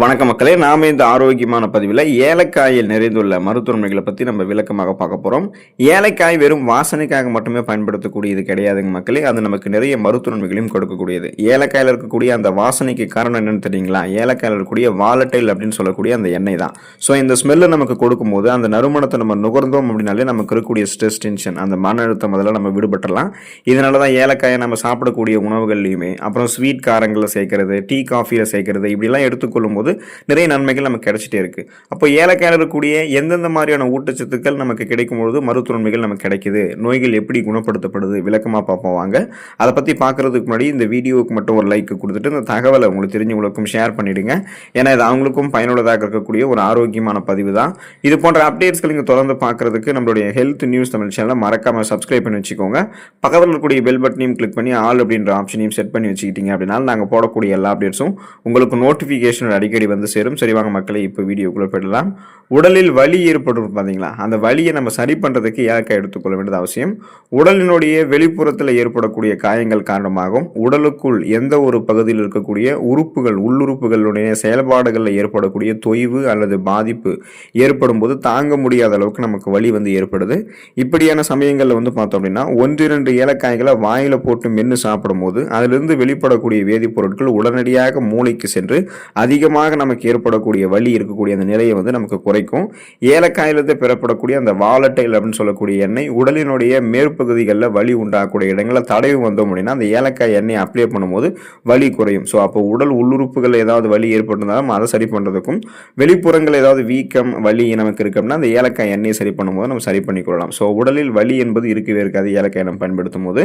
வணக்க மக்களே நாம இந்த ஆரோக்கியமான பதிவில் ஏலக்காயில் நிறைந்துள்ள மருத்துவமனைகளை பற்றி நம்ம விளக்கமாக பார்க்க போகிறோம் ஏலக்காய் வெறும் வாசனைக்காக மட்டுமே பயன்படுத்தக்கூடியது கிடையாதுங்க மக்களே. அது நமக்கு நிறைய மருத்துவமனைகளையும் கொடுக்கக்கூடியது. ஏலக்காயில் இருக்கக்கூடிய அந்த வாசனைக்கு காரணம் என்னென்னு தெரியுங்களா? ஏலக்காயில் இருக்கக்கூடிய வாலட்டைல் அப்படின்னு சொல்லக்கூடிய அந்த எண்ணெய் தான். ஸோ இந்த ஸ்மெல்லு நமக்கு கொடுக்கும்போது அந்த நறுமணத்தை நம்ம நுகர்ந்தோம் அப்படின்னாலே நமக்கு இருக்கக்கூடிய ஸ்ட்ரெஸ் டென்ஷன் அந்த மன அழுத்தம் அதெல்லாம் நம்ம விடுபட்டலாம் இதனால தான் ஏலக்காயை நம்ம சாப்பிடக்கூடிய உணவுகள்லையுமே அப்புறம் ஸ்வீட் காரங்களில் சேர்க்கறது டீ காஃபியில் சேர்க்கறது இப்படிலாம் எடுத்துக்கொள்ளும் போது நிறைய நன்மைகள் நமக்கு கிடைச்சிட்டே இருக்கு. அப்போ ஏலக்காயில் இருக்கக்கூடிய எந்தெந்த மாதிரியான ஊட்டச்சத்துக்கள் நமக்கு கிடைக்கும் பொழுது மருத்துவ நன்மைகள் நமக்கு கிடைக்குது? நோய்கள் எப்படி குணப்படுத்தப்படுது? விளக்கமாக பார்ப்போம் வாங்க. அதை பற்றி பார்க்கறதுக்கு முன்னாடி இந்த வீடியோவுக்கு மட்டும் ஒரு லைக் கொடுத்துட்டு இந்த தகவலை உங்களுக்கு தெரிஞ்சவங்களுக்கும் ஷேர் பண்ணிவிடுங்க ஏன்னா இது அவங்களுக்கும் பயனுள்ளதாக இருக்கக்கூடிய ஒரு ஆரோக்கியமான பதிவு தான். இது போன்ற அப்டேட்ஸ்கள் நீங்கள் தொடர்ந்து பார்க்கறதுக்கு நம்மளுடைய ஹெல்த் நியூஸ் தமிழ் சேனலை மறக்காமல் சப்ஸ்கிரைப் பண்ணி வச்சுக்கோங்க. பக்கத்தில் இருக்கக்கூடிய பெல் பட்டனையும் கிளிக் பண்ணி ஆல் அப்படின்ற ஆப்ஷனையும் செட் பண்ணி வச்சுக்கிட்டீங்க அப்படின்னா நாங்கள் போடக்கூடிய எல்லா அப்டேட்ஸும் உங்களுக்கு நோட்டிஃபிகேஷன் அடிக்கடி வந்து சேரும். சரி வாங்க மக்களை இப்போ வீடியோக்குள்ளே போயிடலாம். உடலில் வலி ஏற்படும் பார்த்தீங்களா அந்த வலியை நம்ம சரி பண்ணுறதுக்கு ஏலக்காய் எடுத்துக்கொள்ள வேண்டியது அவசியம்? உடலினுடைய வெளிப்புறத்தில் ஏற்படக்கூடிய காயங்கள் காரணமாகவும் உடலுக்குள் எந்த ஒரு பகுதியில் இருக்கக்கூடிய உறுப்புகள் உள்ளுறுப்புகளுடைய செயல்பாடுகளில் ஏற்படக்கூடிய தொய்வு அல்லது பாதிப்பு ஏற்படும் போது தாங்க முடியாத அளவுக்கு நமக்கு வலி வந்து ஏற்படுது. இப்படியான சமயங்களில் வந்து பார்த்தோம் அப்படின்னா ஒன்றிரண்டு ஏலக்காய்களை வாயில் போட்டு மென்று சாப்பிடும்போது அதிலிருந்து வெளிப்படக்கூடிய வேதிப்பொருட்கள் உடனடியாக மூளைக்கு சென்று அதிகமாக நமக்கு ஏற்படக்கூடிய வலி இருக்கக்கூடிய அந்த நிலையை வந்து நமக்கு குறைக்கும். ஏலக்காயிலிருந்து பெறப்படக்கூடிய அந்த வாலட்டைல் அப்படின்னு சொல்லக்கூடிய எண்ணெய் உடலினுடைய மேற்பகுதிகளில் வலி உண்டாகக்கூடிய இடங்களில் தடவி வந்தோம் அப்படின்னா அந்த ஏலக்காய் எண்ணெய் அப்ளை பண்ணும்போது வலி குறையும். ஸோ அப்போ உடல் உள்ளுறுப்புகள் ஏதாவது வலி ஏற்பட்டிருந்தாலும் அதை சரி பண்ணுறதுக்கும் வெளிப்புறங்கள் ஏதாவது வீக்கம் வலி நமக்கு இருக்கு அப்படின்னா அந்த ஏலக்காய் எண்ணெயை சரி பண்ணும்போது நம்ம சரி பண்ணிக்கொள்ளலாம் ஸோ உடலில் வலி என்பது இருக்கவே இருக்காது. ஏலக்காய் நம்ம பயன்படுத்தும் போது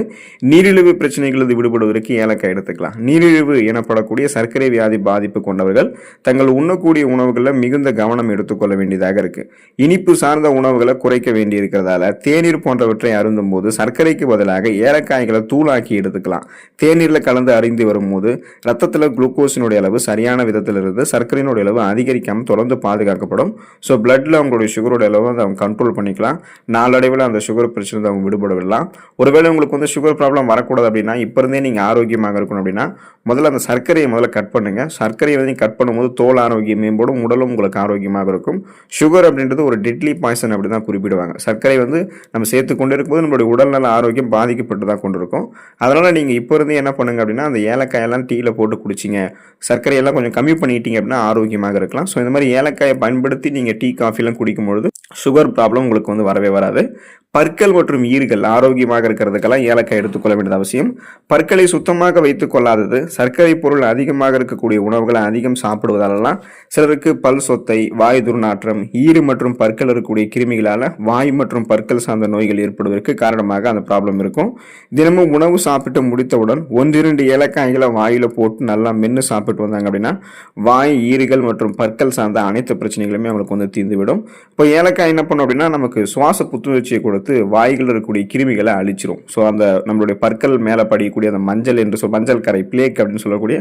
நீரிழிவு பிரச்சனைகளிலிருந்து விடுபடுவதற்கு ஏலக்காய் எடுத்துக்கலாம். நீரிழிவு எனப்படக்கூடிய சர்க்கரை வியாதி பாதிப்பு கொண்டவர்கள் தங்கள் உண்ணக்கூடிய உணவுகளில் மிகுந்த கவனம் எடுத்துக்கொள்ள வேண்டியதாக இருக்கு. இனிப்பு சார்ந்த உணவுகளை குறைக்க வேண்டி இருக்கிறதால தேநீர் போன்றவற்றை அருந்தும் போது சர்க்கரைக்கு பதிலாக ஏலக்காய்களை தூளாக்கி எடுத்துக்கலாம். தேநீரில் கலந்து அறிந்து வரும்போது ரத்தத்தில் குளுக்கோஸினுடைய அளவு சரியான விதத்தில் இருந்து சர்க்கரையினுடைய அளவு அதிகரிக்காமல் தொடர்ந்து பாதுகாக்கப்படும். ஸோ பிளட்டில் அவங்களுடைய சுகரோட அளவு வந்து அவங்க கண்ட்ரோல் பண்ணிக்கலாம். நாளடைவில் அந்த சுகர் பிரச்சனை அவங்க விடுபடவிடலாம் ஒருவேளை உங்களுக்கு வந்து சுகர் ப்ராப்ளம் வரக்கூடாது அப்படின்னா இப்போ இருந்தே நீங்கள் ஆரோக்கியமாக இருக்கணும் அப்படின்னா முதல்ல அந்த சர்க்கரையை முதல்ல கட் பண்ணுங்க. சர்க்கரையை வந்து கட் பண்ணும்போது தோல் ஆரோக்கியம் மேம்படும் உடலும் உங்களுக்கு ஆரோக்கியமாக இருக்கும். சுகர் அப்படின்றது ஒரு டெட்லி பாய்சன் அப்படி தான் குறிப்பிடுவாங்க. சர்க்கரை வந்து நம்ம சேர்த்து கொண்டு இருக்கும்போது நம்மளுடைய உடல்நல ஆரோக்கியம் பாதிக்கப்பட்டு தான் கொண்டு இருக்கும் அதனால் நீங்கள் இப்போ இருந்து என்ன பண்ணுங்க அப்படின்னா அந்த ஏலக்காயெல்லாம் டீயில் போட்டு குடிச்சிங்க. சர்க்கரையெல்லாம் கொஞ்சம் கம்மி பண்ணிட்டீங்க அப்படின்னா ஆரோக்கியமாக இருக்கலாம். ஸோ இந்த மாதிரி ஏலக்காயை பயன்படுத்தி நீங்கள் டீ காஃபிலாம் குடிக்கும் பொழுது சுகர் ப்ராப்ளம் உங்களுக்கு வந்து வரவே வராது. பற்கள் மற்றும் ஈறுகள் ஆரோக்கியமாக இருக்கிறதுக்கெல்லாம் ஏலக்காய் எடுத்துக்கொள்ள வேண்டியது அவசியம். பற்களை சுத்தமாக வைத்துக் கொள்ளாதது சர்க்கரை பொருள் அதிகமாக இருக்கக்கூடிய உணவுகளை அதிகம் சாப்பிடுவதாலலாம் சிலருக்கு பல் சொத்தை வாய் துர்நாற்றம் ஈறு மற்றும் பற்கள் இருக்கக்கூடிய கிருமிகளால் வாய் மற்றும் பற்கள் சார்ந்த நோய்கள் ஏற்படுவதற்கு காரணமாக அந்த ப்ராப்ளம் இருக்கும். தினமும் உணவு சாப்பிட்டு முடித்தவுடன் ஒன்றிரண்டு ஏலக்காய்களை வாயில் போட்டு நல்லா மென்று சாப்பிட்டு வந்தாங்க அப்படின்னா வாய் ஈறுகள் மற்றும் பற்கள் சார்ந்த அனைத்து பிரச்சனைகளுமே அவங்களுக்கு வந்து தீர்ந்துவிடும். இப்போ ஏலக்காய் என்ன பண்ணும் அப்படின்னா நமக்கு சுவாச புத்துணர்ச்சியை கொடுத்து வாய்கள் இருக்கக்கூடிய கிருமிகளை அழிச்சிரும். ஸோ அந்த நம்மளுடைய பற்கள் மேலே படிக்கக்கூடிய அந்த மஞ்சள் என்று சொல் மஞ்சள் கரை பிளேக் அப்படின்னு சொல்லக்கூடிய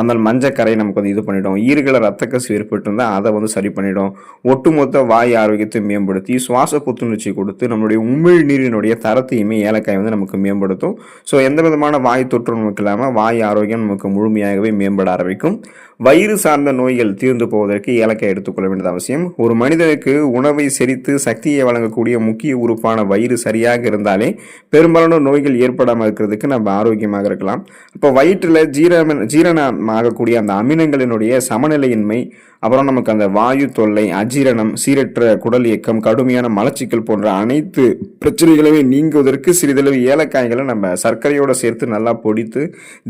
அந்த மஞ்சள் கரை நமக்கு வந்து இது பண்ணிடும். ஈர்களை ரத்த கசிவு ஏற்பட்டிருந்தால் அதை வந்து சரி பண்ணிடும். ஒட்டுமொத்த வாய் ஆரோக்கியத்தை மேம்படுத்தி சுவாச புத்துணர்ச்சி கொடுத்து நம்மளுடைய உமிழ் நீரினுடைய தரத்தையுமே ஏலக்காய் வந்து நமக்கு மேம்படுத்தும். ஸோ எந்த விதமான வாய் தொற்று நமக்கு இல்லாமல் வாய் ஆரோக்கியம் நமக்கு முழுமையாகவே மேம்பட ஆரம்பிக்கும். வயிறு சார்ந்த நோய்கள் தீர்ந்து போவதற்கு ஏலக்காய் எடுத்துக்கொள்ள வேண்டியது அவசியம். ஒரு மனிதனுக்கு உணவை செரித்து சக்தியை வழங்கக்கூடிய முக்கிய உறுப்பான வயிறு சரியாக இருந்தாலே பெரும்பாலான நோய்கள் ஏற்படாமல் இருக்கிறதுக்கு நம்ம ஆரோக்கியமாக இருக்கலாம். இப்போ வயிற்றில் ஜீரண ஜீரணமாகக்கூடிய அந்த அமினங்களினுடைய சமநிலையின்மை அப்புறம் நமக்கு அந்த வாயு தொல்லை அஜீரணம் சீரற்ற குடல் இயக்கம் கடுமையான மலச்சிக்கல் போன்ற அனைத்து பிரச்சனைகளுமே நீங்குவதற்கு சிறிதளவு ஏலக்காய்களை நம்ம சர்க்கரையோடு சேர்த்து நல்லா பொடித்து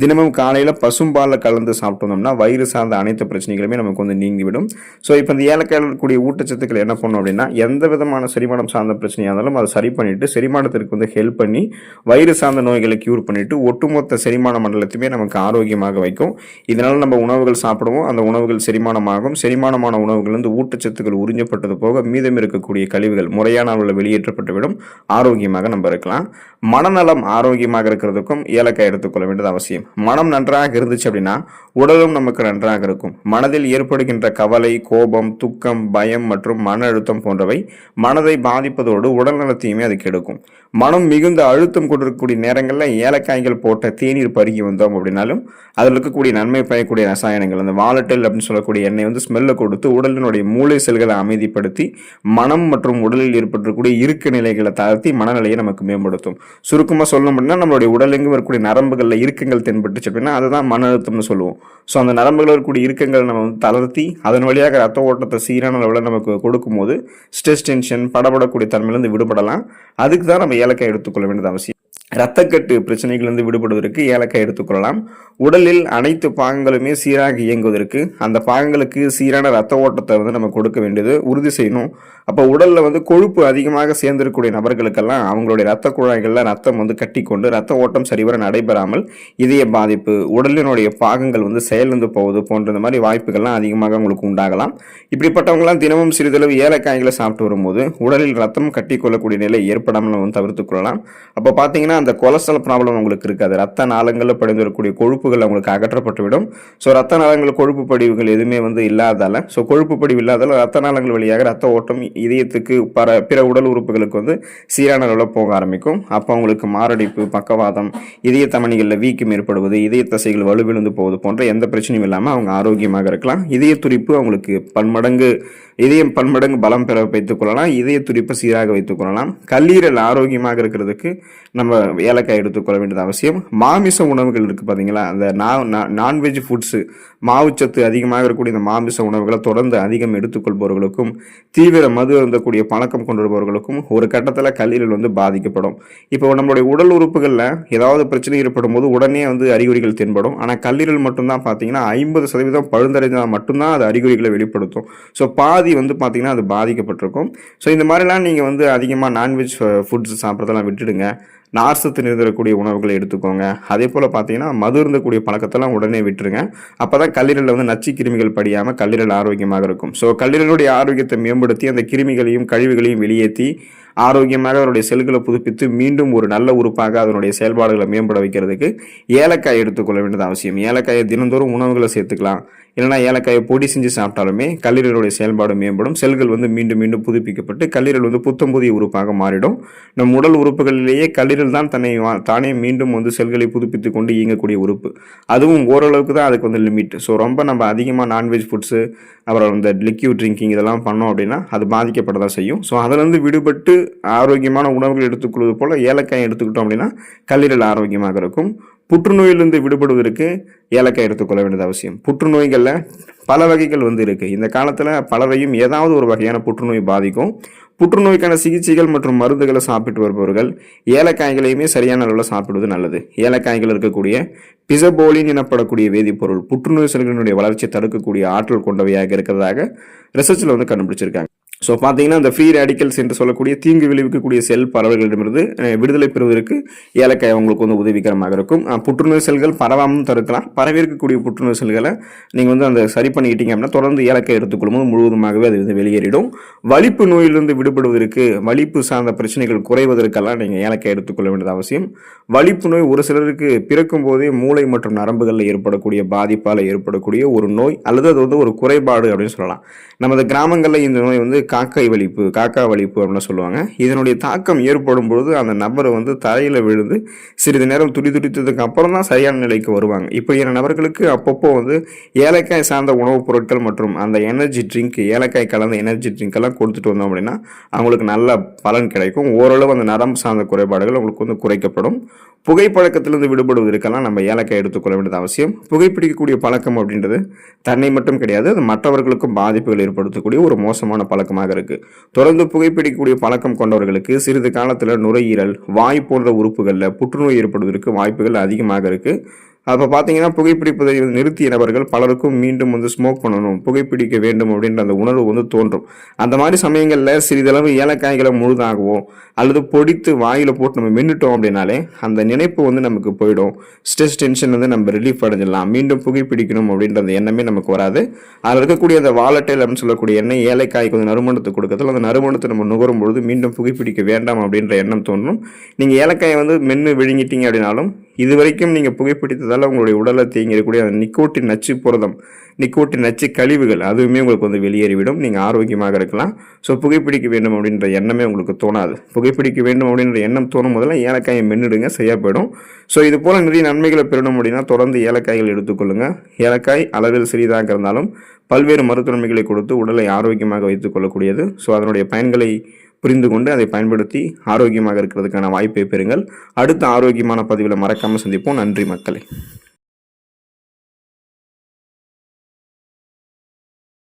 தினமும் காலையில் பசும்பாலில் கலந்து சாப்பிட்டோம்னா வயிறு சார்ந்த அனைத்து பிரச்சனைகளுமே நமக்கு வந்து நீங்கிவிடும். ஸோ இப்போ இந்த ஏலக்காயில் இருக்கக்கூடிய ஊட்டச்சத்துக்கள் என்ன பண்ணணும் அப்படின்னா எந்த விதமான செரிமானம் சார்ந்த பிரச்சனையாக இருந்தாலும் அதை சரி பண்ணிவிட்டு செரிமானத்திற்கு வந்து ஹெல்ப் பண்ணி வயிறு சார்ந்த நோய்களை க்யூர் பண்ணிவிட்டு ஒட்டுமொத்த செரிமான மண்டலத்தையுமே நமக்கு ஆரோக்கியமாக வைக்கும். இதனால் நம்ம உணவுகள் சாப்பிடுவோம். அந்த உணவுகள் செரிமானமாகும். செரிமானமான உணவுகள் வந்து ஊட்டச்சத்துக்கள் உறிஞ்சப்பட்டது போக மீதம் இருக்கக்கூடிய கழிவுகள் முறையான அளவில் வெளியேற்றப்பட்டுவிடும். ஆரோக்கியமாக நம்ம இருக்கலாம். மனநலம் ஆரோக்கியமாக இருக்கிறதுக்கும் ஏலக்காய் எடுத்துக்கொள்ள வேண்டியது அவசியம். மனம் நன்றாக இருந்துச்சு அப்படின்னா உடலும் நமக்கு நன்றாக இருக்கும். மனதில் ஏற்படுகின்ற கவலை கோபம் துக்கம் பயம் மற்றும் மன அழுத்தம் போன்றவை மனதை பாதிப்பதோடு உடல் நலத்தையுமே அது கெடுக்கும். மனம் மிகுந்த அழுத்தம் கொண்டிருக்கக்கூடிய நேரங்களில் ஏலக்காய்கள் போட்ட தேநீர் பருகி வந்தோம் அப்படின்னாலும் அதில் இருக்கக்கூடிய நன்மை பயக்கூடிய ரசாயனங்கள் அந்த வாலட்டில் அப்படின்னு சொல்லக்கூடிய எண்ணெய் வந்து ஸ்மெல்லை கொடுத்து உடலினுடைய மூளை செல்களை அமைதிப்படுத்தி மனம் மற்றும் உடலில் ஏற்பட்டிருக்கக்கூடிய இறுக்க நிலைகளை தாழ்த்தி மனநிலையை நமக்கு மேம்படுத்தும். சுருக்கமாக சொல்லணும் அப்படின்னா நம்மளுடைய உடலெங்கும் இருக்கக்கூடிய நரம்புகளில் இறுக்கங்கள் தென்பட்டுச்சு அப்படின்னா அதுதான் மன அழுத்தம்னு சொல்லுவோம். ஸோ அந்த நரம்புகளில் இருக்கக்கூடிய இறுக்கங்களை நம்ம வந்து தளர்த்தி அதன் வழியாக ரத்த ஓட்டத்தை சீரான அளவில் நமக்கு கொடுக்கும்போது ஸ்ட்ரெஸ் டென்ஷன் படபடக்கூடிய தன்மையிலேருந்து விடுபடலாம். அதுக்கு தான் நம்ம ஏலக்காய் எடுத்துக்கொள்ள வேண்டியது அவசியம். இரத்தக்கட்டு பிரச்சனைகளிலிருந்து விடுபடுவதற்கு ஏலக்காய் எடுத்துக்கொள்ளலாம். உடலில் அனைத்து பாகங்களுமே சீராக இயங்குவதற்கு அந்த பாகங்களுக்கு சீரான ரத்த ஓட்டத்தை வந்து நம்ம கொடுக்க வேண்டியது உறுதி செய்யணும். அப்போ உடலில் வந்து கொழுப்பு அதிகமாக சேர்ந்திருக்கக்கூடிய நபர்களுக்கெல்லாம் அவங்களுடைய ரத்த குழாய்களில் ரத்தம் வந்து கட்டிக்கொண்டு ரத்த ஓட்டம் சரிவர நடைபெறாமல் இதய பாதிப்பு உடலினுடைய பாகங்கள் வந்து செயலிழந்து போவது போன்ற இந்த மாதிரி வாய்ப்புகள்லாம் அதிகமாக உங்களுக்கு உண்டாகலாம். இப்படிப்பட்டவங்களாம் தினமும் சிறிதளவு ஏலக்காய்களை சாப்பிட்டு வரும்போது உடலில் ரத்தம் கட்டிக்கொள்ளக்கூடிய நிலை ஏற்படாமல் வந்து தவிர்த்துக்கொள்ளலாம் அப்போ பார்த்தீங்கன்னா அந்த கொலஸ்ட்ரால் ப்ராப்ளம் உங்களுக்கு இருக்காது. ரத்த நாளங்களில் படிந்து வரக்கூடிய கொழுப்புகள் உங்களுக்கு அகற்றப்பட்டுவிடும். ஸோ ரத்த நாளங்கள் கொழுப்பு படிவுகள் எதுவுமே வந்து இல்லாதால ஸோ கொழுப்பு படிவு இல்லாதால ரத்த நாளங்கள் வழியாக ரத்த ஓட்டம் இதயத்துக்கு பர பிற உடல் உறுப்புகளுக்கு வந்து சீரான அளவில் போக ஆரம்பிக்கும். அப்போ அவங்களுக்கு மாரடைப்பு பக்கவாதம் இதய தமணிகளில் வீக்கம் ஏற்படுவது இதய தசைகள் வலுவிழுந்து போவது போன்ற எந்த பிரச்சனையும் இல்லாமல் அவங்க ஆரோக்கியமாக இருக்கலாம். இதய துடிப்பு அவங்களுக்கு பன்மடங்கு இதயம் பன்மடங்கு பலம் பெற வைத்துக் கொள்ளலாம் இதய துடிப்பை சீராக வைத்துக் கொள்ளலாம். கல்லீரல் ஆரோக்கியமாக இருக்கிறதுக்கு நம்ம ஏலக்காய் எடுத்துக்கொள்ள வேண்டியது அவசியம். மாமிச உணவுகள் இருக்குது பார்த்தீங்களா அந்த நான்வெஜ் ஃபுட்ஸு மாவுச்சத்து அதிகமாக இருக்கக்கூடிய இந்த மாமிச உணவுகளை தொடர்ந்து அதிகம் எடுத்துக்கொள்பவர்களுக்கும் தீவிர மது அருந்தக்கூடிய பழக்கம் கொண்டிருப்பவர்களுக்கும் ஒரு கட்டத்தில் கல்லீரல் வந்து பாதிக்கப்படும். இப்போ நம்மளுடைய உடல் உறுப்புகளில் ஏதாவது பிரச்சனை ஏற்படும் போது உடனே வந்து அறிகுறிகள் தென்படும். ஆனால் கல்லீரல் மட்டும்தான் பார்த்தீங்கன்னா ஐம்பது சதவீதம் பழுந்தடைந்தால் மட்டும்தான் அது அறிகுறிகளை வெளிப்படுத்தும். ஸோ பாதி வந்து பார்த்தீங்கன்னா அது பாதிக்கப்பட்டிருக்கும். ஸோ இந்த மாதிரிலாம் நீங்கள் வந்து அதிகமாக நான்வெஜ் ஃபுட்ஸ் சாப்பிட்றதெல்லாம் விட்டுடுங்க. நார்சத்து நிறைந்தக்கூடிய உணவுகளை எடுத்துக்கோங்க. அதே போல் பார்த்தீங்கன்னா மது இருந்தக்கூடிய பழக்கத்தெல்லாம் உடனே விட்டுருங்க. அப்போ தான் கல்லீரலில் வந்து நச்சு கிருமிகள் படியாமல் கல்லீரல் ஆரோக்கியமாக இருக்கும். ஸோ கல்லீரலுடைய ஆரோக்கியத்தை மேம்படுத்தி அந்த கிருமிகளையும் கழிவுகளையும் வெளியேற்றி ஆரோக்கியமாக அதனுடைய செல்களை புதுப்பித்து மீண்டும் ஒரு நல்ல உறுப்பாக அதனுடைய செயல்பாடுகளை மேம்பட வைக்கிறதுக்கு ஏலக்காய் எடுத்துக்கொள்ள வேண்டியது அவசியம். ஏலக்காயை தினந்தோறும் உணவுகளை சேர்த்துக்கலாம். இல்லைனா ஏலக்காயை பொடி செஞ்சு சாப்பிட்டாலுமே கல்லீரலுடைய செயல்பாடு மேம்படும். செல்கள் வந்து மீண்டும் மீண்டும் புதுப்பிக்கப்பட்டு கல்லீரல் வந்து புத்தம் புதிய உறுப்பாக மாறிடும். நம் உடல் உறுப்புகளிலேயே கல்லீரல் தான் தன்னை தானே மீண்டும் வந்து செல்களை புதுப்பித்து கொண்டு இயங்கக்கூடிய உறுப்பு. அதுவும் ஓரளவுக்கு தான் அதுக்கு வந்து லிமிட். ஸோ ரொம்ப நம்ம அதிகமாக நான்வெஜ் ஃபுட்ஸு அப்புறம் இந்த லிக்யூட் ட்ரிங்கிங் இதெல்லாம் பண்ணோம் அப்படின்னா அது பாதிக்கப்பட தான் செய்யும். ஸோ அதிலிருந்து விடுபட்டு ஆரோக்கியமான உணவுகள் எடுத்துக்கொள்வது போல் ஏலக்காய் எடுத்துக்கிட்டோம் அப்படின்னா கல்லீரல் ஆரோக்கியமாக இருக்கும். புற்றுநோயிலிருந்து விடுபடுவதற்கு ஏலக்காய் எடுத்துக்கொள்ள வேண்டியது அவசியம். புற்றுநோய்களில் பல வகைகள் வந்து இருக்குது இந்த காலத்தில் பலரையும் ஏதாவது ஒரு வகையான புற்றுநோய் பாதிக்கும். புற்றுநோய்க்கான சிகிச்சைகள் மற்றும் மருந்துகளை சாப்பிட்டு வருபவர்கள் ஏலக்காய்களையுமே சரியான அளவில் சாப்பிடுவது நல்லது. ஏலக்காய்கள் இருக்கக்கூடிய பிசபோலின் எனப்படக்கூடிய வேதிப்பொருள் புற்றுநோய் செல்களினுடைய வளர்ச்சியை தடுக்கக்கூடிய ஆற்றல் கொண்டவையாக இருக்கிறதாக ரிசர்ச்சில் வந்து கண்டுபிடிச்சிருக்காங்க. ஸோ பார்த்தீங்கன்னா இந்த ஃப்ரீ ரேடிக்கல்ஸ் என்று சொல்லக்கூடிய தீங்கு விளைவிக்கக்கூடிய செல் பறவைகளிடமிருந்து விடுதலை பெறுவதற்கு ஏலக்காய் அவங்களுக்கு வந்து உதவிகரமாக இருக்கும். புற்றுநோய் செல்கள் பரவாமல் தடுக்கலாம். பரவி இருக்கக்கூடிய புற்றுநோய் செல்களை நீங்கள் வந்து அந்த சரி பண்ணிக்கிட்டீங்க அப்படின்னா தொடர்ந்து ஏலக்காய் எடுத்துக்கொள்ளும் போது முழுவதுமாகவே அது வந்து வெளியேறிடும். வலிப்பு நோயிலிருந்து விடுபடுவதற்கு வலிப்பு சார்ந்த பிரச்சனைகள் குறைவதற்கெல்லாம் நீங்கள் ஏலக்காய் எடுத்துக்கொள்ள வேண்டியது அவசியம். வலிப்பு நோய் ஒரு சிலருக்கு பிறக்கும் போதே மூளை மற்றும் நரம்புகளில் ஏற்படக்கூடிய பாதிப்பால் ஏற்படக்கூடிய ஒரு நோய் அல்லது அது வந்து ஒரு குறைபாடு அப்படின்னு சொல்லலாம். நமது கிராமங்களில் இந்த நோய் வந்து காக்கை வலிப்பு காக்கா வலிப்பு அப்படின்னு சொல்லுவாங்க. இதனுடைய தாக்கம் ஏற்படும் பொழுது அந்த நபரை வந்து தரையில் விழுந்து சிறிது நேரம் துடி துடித்ததுக்கு அப்புறம் தான் சரியான நிலைக்கு வருவாங்க. இப்போ நபர்களுக்கு அப்பப்போ வந்து ஏலக்காய் சார்ந்த உணவுப் பொருட்கள் மற்றும் அந்த எனர்ஜி ட்ரிங்க் ஏலக்காய் கலந்த எனர்ஜி ட்ரிங்க் எல்லாம் கொடுத்துட்டு வந்தோம் அப்படின்னா அவங்களுக்கு நல்ல பலன் கிடைக்கும். ஓரளவு அந்த நரம்பு சார்ந்த குறைபாடுகள் அவங்களுக்கு வந்து குறைக்கப்படும். புகைப்பழக்கத்திலிருந்து விடுபடுவதற்கெல்லாம் நம்ம ஏலக்காய் எடுத்துக்கொள்ள வேண்டியது அவசியம். புகைப்பிடிக்கக்கூடிய பழக்கம் அப்படின்றது தன்னை மட்டும் கிடையாது அது மற்றவர்களுக்கும் பாதிப்புகள் ஏற்படுத்தக்கூடிய ஒரு மோசமான பழக்கமாக இருக்குது தொடர்ந்து புகைப்பிடிக்கக்கூடிய பழக்கம் கொண்டவர்களுக்கு சிறிது காலத்தில் நுரையீரல் வாய் போன்ற உறுப்புகளில் புற்றுநோய் ஏற்படுவதற்கு வாய்ப்புகள் அதிகமாக இருக்குது அப்போ பார்த்தீங்கன்னா புகைப்பிடிப்பதை நிறுத்திய நபர்கள் பலருக்கும் மீண்டும் வந்து ஸ்மோக் பண்ணணும் புகைப்பிடிக்க வேண்டும் அப்படின்ற அந்த உணர்வு வந்து தோன்றும். அந்த மாதிரி சமயங்களில் சிறிதளவு ஏலக்காய்களை முழுதாகவோ அல்லது பொடித்து வாயில் போட்டு நம்ம மின்னுட்டோம் அப்படின்னாலே அந்த நினைப்பு வந்து நமக்கு போயிடும். ஸ்ட்ரெஸ் டென்ஷன் வந்து நம்ம ரிலீஃப் அடைஞ்சிடலாம். மீண்டும் புகைப்பிடிக்கணும் அப்படின்ற அந்த எண்ணமே நமக்கு வராது. அதில் இருக்கக்கூடிய அந்த வாலட்டைல் அப்படின்னு சொல்லக்கூடிய எண்ணெய் ஏலக்காய்க்கு வந்து நறுமணத்தை கொடுக்கறதுல அந்த நறுமணத்தை நம்ம நுகரும் பொழுது மீண்டும் புகைப்பிடிக்க வேண்டாம் அப்படின்ற எண்ணம் தோன்றும். நீங்கள் ஏலக்காயை வந்து மென்று விழுங்கிட்டீங்க அப்படின்னாலும் இது வரைக்கும் நீங்கள் புகைப்பிடித்ததால் உங்களுடைய உடலை தேங்கிடக்கூடிய அந்த நிக்கோட்டின் நச்சு புரதம் நிக்கோட்டின் நச்சு கழிவுகள் அதுவுமே உங்களுக்கு வந்து வெளியேறிவிடும். நீங்கள் ஆரோக்கியமாக இருக்கலாம். ஸோ புகைப்பிடிக்க வேண்டும் அப்படின்ற எண்ணமே உங்களுக்கு தோணாது. புகைப்பிடிக்க வேண்டும் அப்படின்ற எண்ணம் தோணும் முதல்ல ஏலக்காயை மென்னுடுங்க சரியாக போயிடும். ஸோ இது போல் நிறைய நன்மைகளை பெறணும் அப்படின்னா தொடர்ந்து ஏலக்காய்கள் எடுத்துக்கொள்ளுங்கள் ஏலக்காய் அளவில் சிறிதாக இருந்தாலும் பல்வேறு மருத்துவமைகளை கொடுத்து உடலை ஆரோக்கியமாக வைத்துக் கொள்ளக்கூடியது. ஸோ அதனுடைய பயன்களை புரிந்து கொண்டு அதை பயன்படுத்தி ஆரோக்கியமாக இருக்கிறதுக்கான வாய்ப்பை பெறுங்கள். அடுத்த ஆரோக்கியமான பதிவில் மறக்காமல் சந்திப்போம். நன்றி மக்களே.